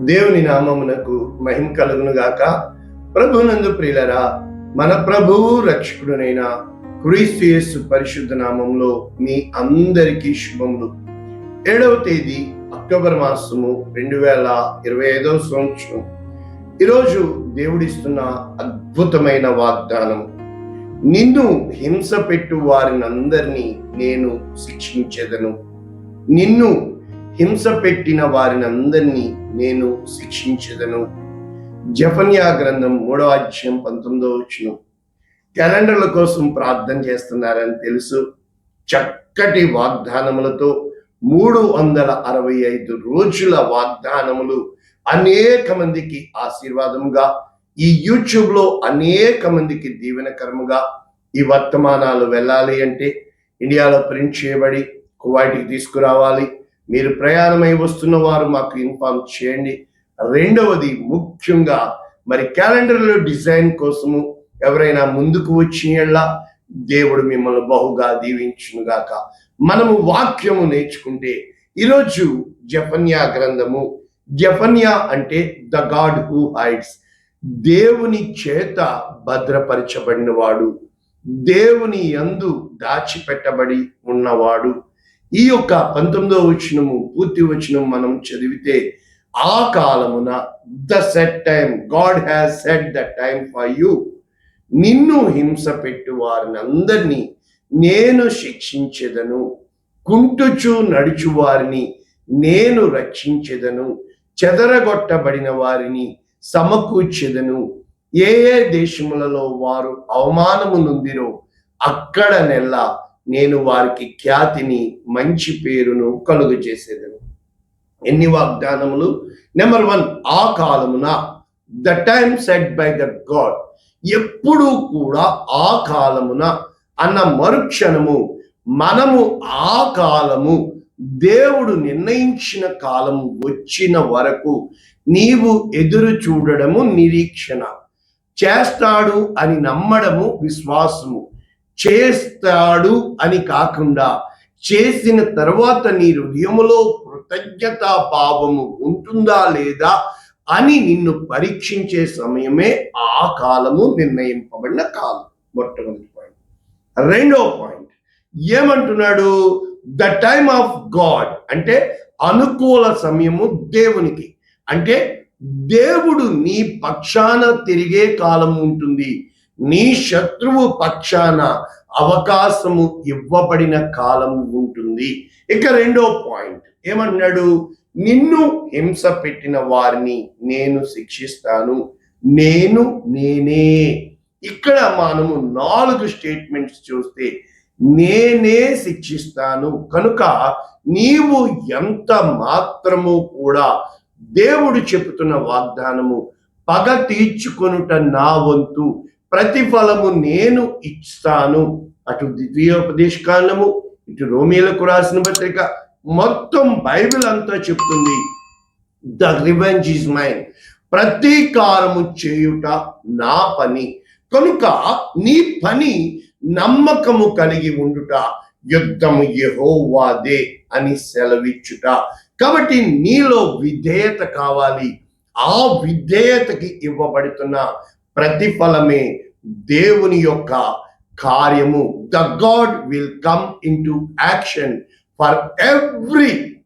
దేవుని నామమునకు మహిమ కలుగును గాక. ప్రభునందు ప్రియులరా మన ప్రభువు రక్షకుడునైన క్రీస్తు పరిశుద్ధ నామంలో మీ అందరికీ శుభములు. ఏడవ తేదీ అక్టోబర్ మాసము రెండు వేల ఇరవై ఐదవ సంవత్సరం. ఈరోజు దేవుడిస్తున్న అద్భుతమైన వాగ్దానం నిన్ను హింస పెట్టు వారినందరినీ నేను శిక్షించేదను. నిన్ను హింస పెట్టిన వారినందరినీ నేను శిక్షించదను. జఫన్యా గ్రంథం మూడవ అధ్యాయం పంతొమ్మిదవ వచ్చిన క్యాలెండర్ల కోసం ప్రార్థన చేస్తున్నారని తెలుసు. చక్కటి వాగ్దానములతో మూడు వందల అరవై ఐదు రోజుల వాగ్దానములు అనేక మందికి ఆశీర్వాదముగా ఈ యూట్యూబ్లో అనేక మందికి దీవెనకరముగా ఈ వర్తమానాలు వెళ్ళాలి అంటే ఇండియాలో ప్రింట్ చేయబడి కువైట్కి తీసుకురావాలి. మీరు ప్రయాణమై వస్తున్న వారు మాకు ఇన్ఫార్మ్ చేయండి. రెండవది ముఖ్యంగా మరి క్యాలెండర్లో డిజైన్ కోసము ఎవరైనా ముందుకు వచ్చిన దేవుడు మిమ్మల్ని బహుగా దీవించునుగాక. మనము వాక్యము నేర్చుకుంటే ఈరోజు జపన్యా గ్రంథము జఫన్యా అంటే ద గాడ్ హూ హైడ్స్. దేవుని చేత భద్రపరచబడినవాడు దేవుని యందు దాచిపెట్టబడి ఉన్నవాడు ఈ యొక్క పంతొమ్మిదవ వచనము పూర్తి వచనం మనం చదివితే ఆ కాలమున the set time God has set the time for you. నిన్ను హింస పెట్టు వారిని అందరినీ నేను శిక్షించెదను. కుంటుచు నడుచు వారిని నేను రక్షించెదను. చెదరగొట్టబడిన వారిని సమకూర్చెదను. ఏ ఏ దేశములలో వారు అవమానము నొందిరో అక్కడ నెల్లా నేను వారికి ఖ్యాతిని మంచి పేరును కలుగు చేసేదను. ఎన్ని వాగ్దానములు? నెంబర్ వన్ ఆ కాలమున the time set by the God ఎప్పుడూ కూడా ఆ కాలమున అన్న మరుక్షణము మనము ఆ కాలము దేవుడు నిర్ణయించిన కాలము వచ్చిన వరకు నీవు ఎదురు చూడడము నిరీక్షణ. చేస్తాడు అని నమ్మడము విశ్వాసము. చేస్తాడు అని కాకుండా చేసిన తర్వాత నీ హృదయములో కృతజ్ఞత భావము ఉంటుందా లేదా అని నిన్ను పరీక్షించే సమయమే ఆ కాలము నిర్ణయింపబడిన కాలం. మొట్టమొదటి పాయింట్. రెండో పాయింట్. ఏమంటున్నాడు? ద టైమ్ ఆఫ్ గాడ్ అంటే అనుకూల సమయము దేవునికి. అంటే దేవుడు నీ పక్షాన తిరిగే కాలం ఉంటుంది. నీ శత్రువు పక్షాన అవకాశము ఇవ్వబడిన కాలం ఉంటుంది. ఇక రెండో పాయింట్. ఏమన్నాడు? నిన్ను హింస పెట్టిన వారిని నేను శిక్షిస్తాను. నేను నేనే. ఇక్కడ మనము నాలుగు స్టేట్మెంట్స్ చూస్తే నేనే శిక్షిస్తాను. కనుక నీవు ఎంత మాత్రము కూడా దేవుడు చెబుతున్న వాగ్దానము పగ తీర్చుకొనుట నా వంతు. ప్రతిఫలము నేను ఇస్తాను అటు ద్వితీయోపదేశ కాలము ఇటు రోమిలకు రాసిన పత్రిక. మొత్తం బైబిల్ అంతా చెప్తుంది. The revenge is mine. ప్రతీకారము చేయుట నా పని. కనుక నీ పని నమ్మకము కలిగి ఉండుట యుద్ధము యహోవాదే అని సెలవిచ్చుట. కాబట్టి నీలో విధేయత కావాలి. ఆ విధేయతకి ఇవ్వబడుతున్న ప్రతిఫలమే దేవుని యొక్క కార్యము. The God will come in to action for every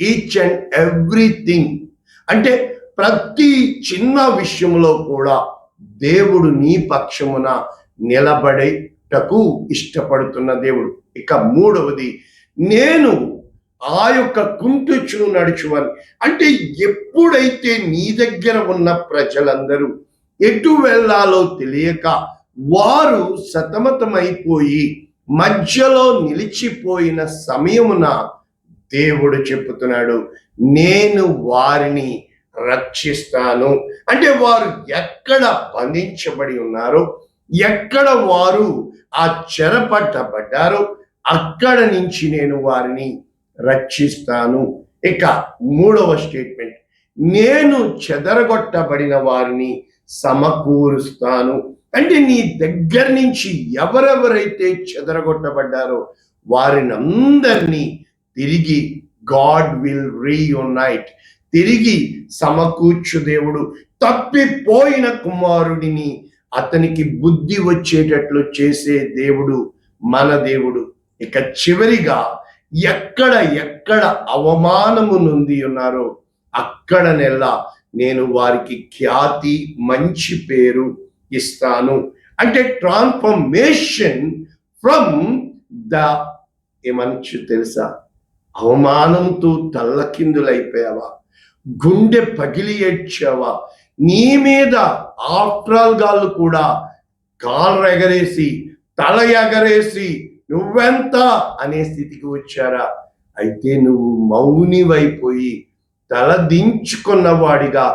each and everything అంటే ప్రతి చిన్న విషయంలో కూడా దేవుడు నీ పక్షమున నిలబడేటకు ఇష్టపడుతున్న దేవుడు. ఇక మూడవది నేను ఆ యొక్క కుంటుచును నడుచువని. అంటే ఎప్పుడైతే నీ దగ్గర ఉన్న ప్రజలందరూ ఎటు వెళ్ళాలో తెలియక వారు సతమతమైపోయి మధ్యలో నిలిచిపోయిన సమయమున దేవుడు చెప్పుతున్నాడు నేను వారిని రక్షిస్తాను. అంటే వారు ఎక్కడ బంధించబడి ఉన్నారో ఎక్కడ వారు ఆ చెరపట్టబడ్డారో అక్కడ నుంచి నేను వారిని రక్షిస్తాను. ఇక మూడవ స్టేట్మెంట్ నేను చెదరగొట్టబడిన వారిని సమకూరుస్తాను. అంటే నీ దగ్గర నుంచి ఎవరెవరైతే చెదరగొట్టబడ్డారో వారిని అందరినీ తిరిగి గాడ్ విల్ రీయునైట్ తిరిగి సమకూర్చు దేవుడు. తప్పిపోయిన కుమారుడిని అతనికి బుద్ధి వచ్చేటట్లు చేసే దేవుడు మన దేవుడు. ఇక చివరిగా ఎక్కడ ఎక్కడ అవమానము నుండి ఉన్నారో అక్కడ నెల నేను వారికి ఖ్యాతి మంచి పేరు ఇస్తాను. అంటే ట్రాన్స్ఫర్మేషన్ ఫ్రమ్ ద ఏమనొచ్చు తెలుసా? అవమానంతో తల్లకిందులైపోయావా? గుండె పగిలి ఏడ్చావా? నీ మీద ఆఫ్ట్రాల్ గాళ్ళు కూడా కాళ్ళు ఎగరేసి తల ఎగరేసి నువ్వెంత అనే స్థితికి వచ్చారా? అయితే నువ్వు మౌనివైపోయి తలదించుకున్న వాడిగా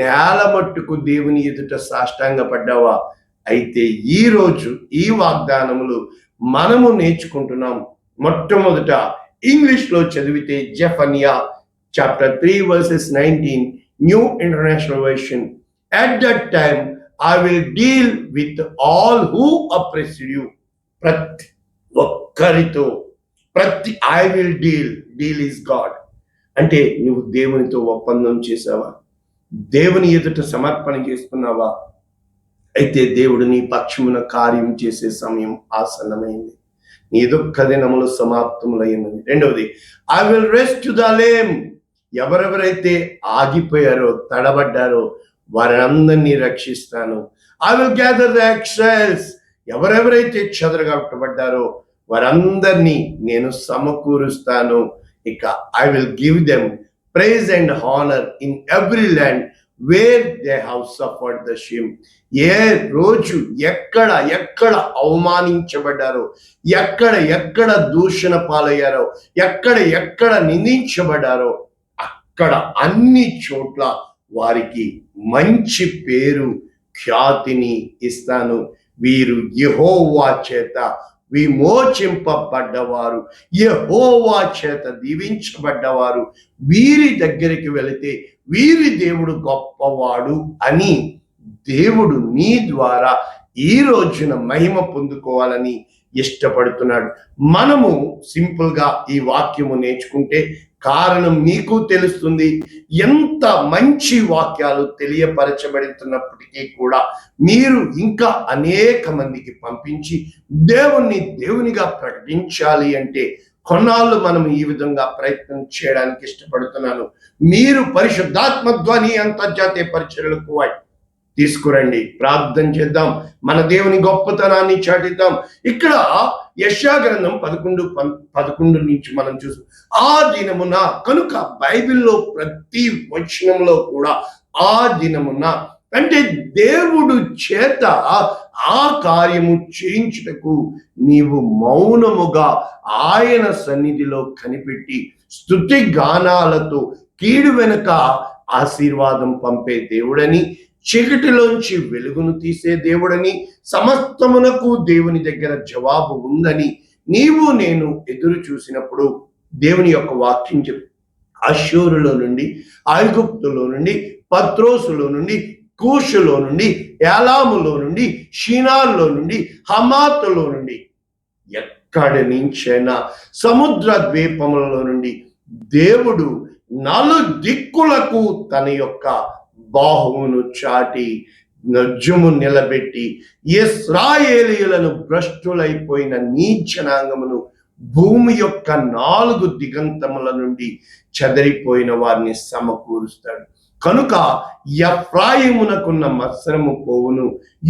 నేల మట్టుకు దేవుని ఎదుట సాష్టాంగపడ్డావా? అయితే ఈ రోజు ఈ వాగ్దానములు మనము నేర్చుకుంటున్నాం. మొట్టమొదట ఇంగ్లీష్లో చదివితే Zephaniah chapter three verses nineteen New International Version at that time I will deal with all who oppress you ప్రతి ఒక్కరితో ప్రతి I will deal deal is God అంటే నువ్వు దేవునితో ఒప్పందం చేసావా దేవుని ఎదుట సమర్పణ చేసుకున్నావా? అయితే దేవుడు నీ పక్షమున కార్యం చేసే సమయం ఆసన్నమైంది. నీ దుఃఖ దినములు సమాప్తములైనది రెండవది I will rest the lame ఎవరెవరైతే ఆగిపోయారో తడబడ్డారో వారందరినీ రక్షిస్తాను. I will gather the exiles ఎవరెవరైతే చెదరగొట్టబడ్డారో వారందరినీ నేను సమకూరుస్తాను. ఇక I will give them praise and honour in every land where they have suffered the shame ఏ రోజు ఎక్కడ ఎక్కడ అవమానించబడ్డారో ఎక్కడ ఎక్కడ దూషణ పాలయ్యారో ఎక్కడ ఎక్కడ నిందించబడ్డారో అక్కడ అన్ని చోట్ల వారికి మంచి పేరు ఖ్యాతిని ఇస్తాను. వీరు యహోవా చేత విమోచింపబడ్డవారు. యహోవా చేత దీవించబడ్డవారు. వీరి దగ్గరికి వెళితే వీరి దేవుడు గొప్పవాడు అని దేవుడు నీ ద్వారా ఈ రోజున మహిమ పొందుకోవాలని ఇష్టపడుతున్నాడు. మనము సింపుల్గా ఈ వాక్యము నేర్చుకుంటే కారణం నీకు తెలుస్తుంది. ఎంత మంచి వాక్యాలు తెలియపరచబడుతున్నప్పటికీ కూడా మీరు ఇంకా అనేక మందికి పంపించి దేవుణ్ణి దేవునిగా ప్రకటించాలి అంటే కొన్నాళ్ళు మనం ఈ విధంగా ప్రయత్నం చేయడానికి ఇష్టపడుతున్నాను. మీరు పరిశుద్ధాత్మ ధ్వని అంతర్జాతీయ పరిచయలకు తీసుకురండి. ప్రార్థన చేద్దాం. మన దేవుని గొప్పతనాన్ని చాటిద్దాం. ఇక్కడ యశాగ్రంథం పదకొండు పం- పదకొండు నుంచి మనం చూసాం ఆ దినమున కనుక బైబిల్లో ప్రతి వచనంలో కూడా ఆ దినమున అంటే దేవుడు చేత ఆ కార్యము చేయించుటకు నీవు మౌనముగా ఆయన సన్నిధిలో కనిపెట్టి స్థుతి గానాలతో కీడు వెనుక ఆశీర్వాదం పంపే దేవుడని చీకటిలోంచి వెలుగును తీసే దేవుడని సమస్తమునకు దేవుని దగ్గర జవాబు ఉందని నీవు నేను ఎదురు చూసినప్పుడు దేవుని యొక్క వాక్యం చెప్పు. అశూరులో నుండి ఐగుప్తులో నుండి పత్రోసులో నుండి కూషులో నుండి ఏలాములో నుండి షీనాల్లో నుండి హమాతులో నుండి ఎక్కడి నుంచైనా సముద్ర ద్వీపములలో నుండి దేవుడు నలు దిక్కులకు తన యొక్క బాహువును చాటి నజ్జుము నిలబెట్టి ఇస్రాయేలీయులను భ్రష్టులైపోయిన నీ జనాంగమును భూమి యొక్క నాలుగు దిగంతముల నుండి చెదరిపోయిన వారిని సమకూరుస్తాడు. కనుక ఎఫ్రాయిమునకున్న మత్సరము పోవును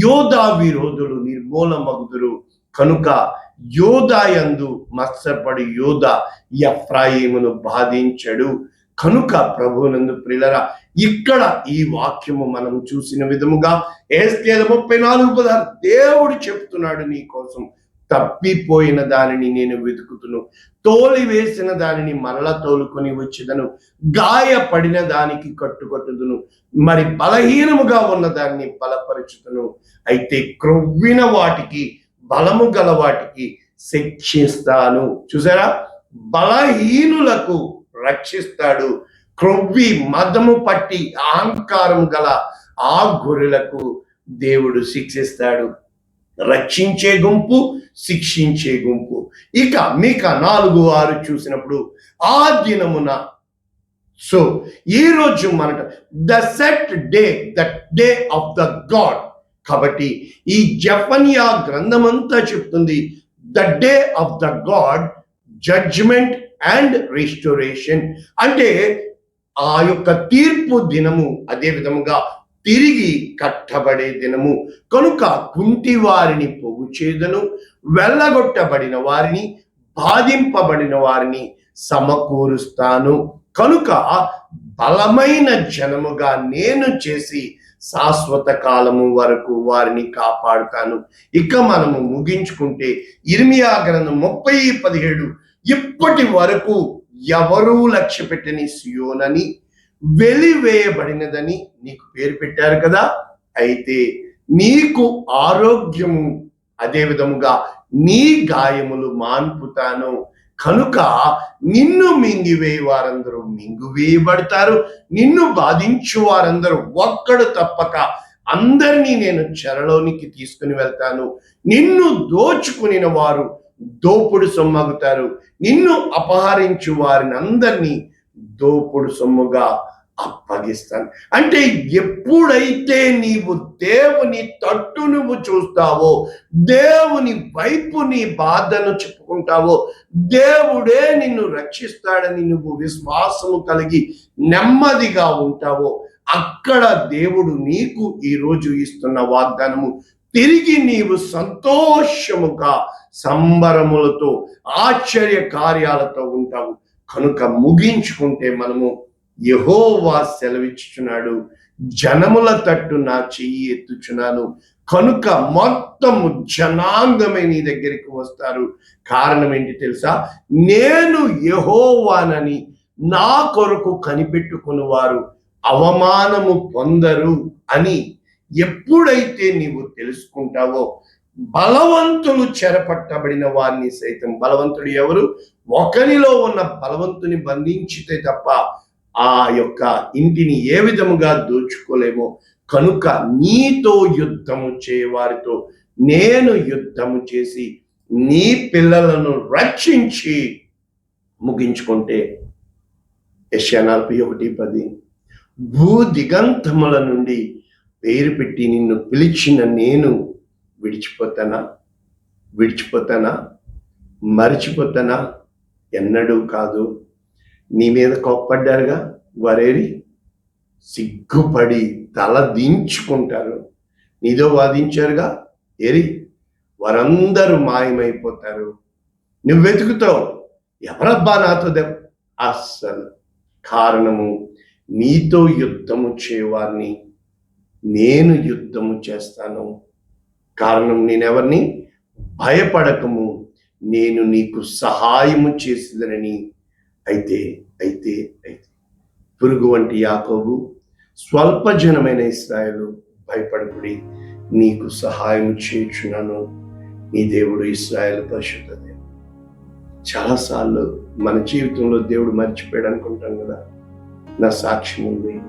యోధా విరోధులు నిర్మూలమగుదురు. కనుక యోధాయందు మత్సరపడి యోధ ఎఫ్రాయిమును బాధించడు. కనుక ప్రభునందు ప్రిలరా ఇక్కడ ఈ వాక్యము మనం చూసిన విధముగా ఏస్కేల ముప్పై నాలుగు పదహారు దేవుడు చెప్తున్నాడు నీ కోసం. తప్పిపోయిన దానిని నేను వెతుకుతును. తోలి వేసిన దానిని మరల తోలుకొని వచ్చేదను. గాయపడిన దానికి కట్టుకట్టుదును. మరి బలహీనముగా ఉన్న దాన్ని బలపరుచుతును అయితే క్రొవ్విన వాటికి బలము గల వాటికి శిక్షిస్తాను. చూసారా? బలహీనులకు రక్షిస్తాడు. క్రొవ్వి మదము పట్టి అహంకారం గల ఆ గొర్రెలకు దేవుడు శిక్షిస్తాడు. రక్షించే గుంపు శిక్షించే గుంపు. ఇక మీక నాలుగు ఆరు చూసినప్పుడు ఆ దినమున సో ఈ రోజు మనట the set day the day of the God. కాబట్టి ఈ జపనియా గ్రంథమంతా చెప్తుంది the day of the God judgement and restoration. అంటే ఆ యొక్క తీర్పు దినము అదే విధముగా తిరిగి కట్టబడే దినము. కనుక కుంటి వారిని పొగు చేదను వెళ్ళగొట్టబడిన వారిని బాధింపబడిన వారిని సమకూరుస్తాను. కనుక బలమైన జనముగా నేను చేసి శాశ్వత కాలము వరకు వారిని కాపాడుతాను. ఇక మనము ముగించుకుంటే ఇర్మియా గ్రంథం ముప్పై పదిహేడు ఇప్పటి వరకు ఎవరూ లక్ష్య పెట్టని సియోనని వెలివేయబడినదని నీకు పేరు పెట్టారు కదా? అయితే నీకు ఆరోగ్యము అదే విధముగా నీ గాయములు మాన్పుతాను. కనుక నిన్ను మింగివేయి వారందరూ మింగువేయబడతారు. నిన్ను బాధించు వారందరూ ఒక్కడు తప్పక అందరినీ నేను చెరలోనికి తీసుకుని వెళ్తాను. నిన్ను దోచుకునిన వారు దోపుడు సొమ్మగుతారు. నిన్ను అపహరించు వారిని అందరినీ దోపుడు సొమ్ముగా అప్పగిస్తాను. అంటే ఎప్పుడైతే నీవు దేవుని తట్టు నువ్వు చూస్తావో దేవుని వైపు నీ బాధను చెప్పుకుంటావో దేవుడే నిన్ను రక్షిస్తాడని నువ్వు విశ్వాసము కలిగి నెమ్మదిగా ఉంటావో అక్కడ దేవుడు నీకు ఈరోజు ఇస్తున్న వాగ్దానము తిరిగి నీవు సంతోషముగా సంబరములతో ఆశ్చర్య కార్యాలతో ఉంటావు. కనుక ముగించుకుంటే మనము యహోవా సెలవిచ్చుచున్నాడు. జనముల తట్టు నా చెయ్యి ఎత్తుచున్నాను. కనుక మొత్తము జనాంగమే నీ దగ్గరికి వస్తారు. కారణం ఏంటి తెలుసా? నేను యహోవానని నా కొరకు కనిపెట్టుకుని వారు అవమానము పొందరు అని ఎప్పుడైతే నీవు తెలుసుకుంటావో బలవంతులు చెరపట్టబడిన వారిని సైతం బలవంతుడు ఎవరు? ఒకరిలో ఉన్న బలవంతుని బంధించితే తప్ప ఆ యొక్క ఇంటిని ఏ విధముగా దోచుకోలేమో కనుక నీతో యుద్ధము చేయవారితో నేను యుద్ధము చేసి నీ పిల్లలను రక్షించి ముగించుకుంటే. యశ్యా నలభై ఒకటి పది. భూ దిగంతముల నుండి పేరు పెట్టి నిన్ను పిలిచిన నేను విడిచిపోతానా? విడిచిపోతానా? మరిచిపోతానా? ఎన్నడూ కాదు. నీ మీద కోప్పడ్డారుగా వారేరి? సిగ్గుపడి తల దించుకుంటారు. నీదో వాదించారుగా? ఏరి? వారందరూ మాయమైపోతారు. నువ్వు వెతుకుతావు ఎవరబ్బా నాతో దెబ్బ అస్సలు. కారణము నీతో యుద్ధము చేయవారిని నేను యుద్ధము చేస్తాను. కారణం నేనెవరిని? భయపడకము. నేను నీకు సహాయము చేసేదనని. అయితే అయితే అయితే. పురుగు వంటి యాకోబు స్వల్ప జనమైన ఇస్రాయలు భయపడకుడి. నీకు సహాయం చేయుచున్నాను. నీ దేవుడు ఇస్రాయల్ పరిశుద్ధ దేవుడు. చాలాసార్లు మన జీవితంలో దేవుడు మర్చిపోయాడు అనుకుంటాం కదా. నా సాక్ష్యం ఉంది.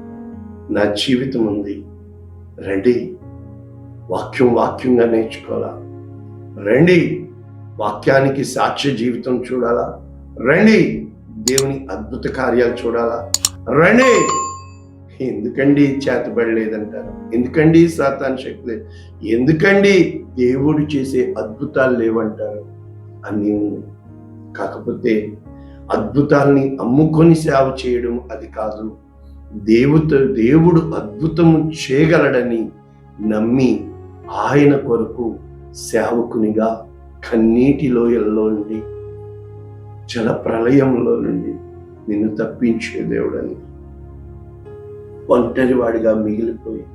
నా జీవితం ఉంది. రండి. వాక్యం వాక్యంగా నేర్చుకోవాలా? రండి. వాక్యానికి సాక్ష్య జీవితం చూడాలా? రండి. దేవుని అద్భుత కార్యాలు చూడాలా? రండి. ఎందుకండి చేతబడలేదంటారు? ఎందుకండి సాతాన్ శక్తి? లేదు ఎందుకండి దేవుడు చేసే అద్భుతాలు లేవంటారు? అన్నీ ఉన్నాయి కాకపోతే అద్భుతాల్ని అమ్ముకొని సేవ చేయడం అది కాదు. దేవుతో దేవుడు అద్భుతము చేయగలడని నమ్మి ఆయన కొరకు సేవకునిగా కన్నీటి లోయల్లో నుండి జల ప్రళయంలో నుండి నిన్ను తప్పించే దేవుడని. ఒంటరివాడిగా మిగిలిపోయి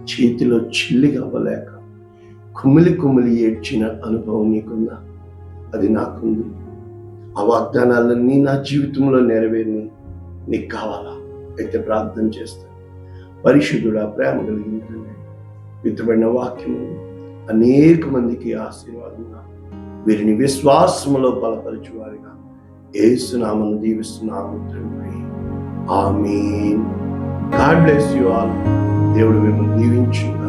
చేతిలో చిల్లి అవ్వలేక కుమిలి కుమిలి ఏడ్చిన అనుభవం నీకుందా? అది నాకుంది. ఆ వాగ్దానాలన్నీ నా జీవితంలో నెరవేరిని నీకు కావాలా? అయితే ప్రార్థన చేస్తాను పరిశుద్ధుడా ప్రేమ కలిగిన తండ్రి విత్తబడిన వాక్యము అనేక మందికి ఆశీర్వాదంగా వీరిని విశ్వాసములో బలపరచు వారిగా ఏసునామను దీవిస్తున్నాము తండ్రి. ఆమె గాడ్ బ్లెస్ యు ఆల్. దేవుడు మిమ్మల్ని దీవించు.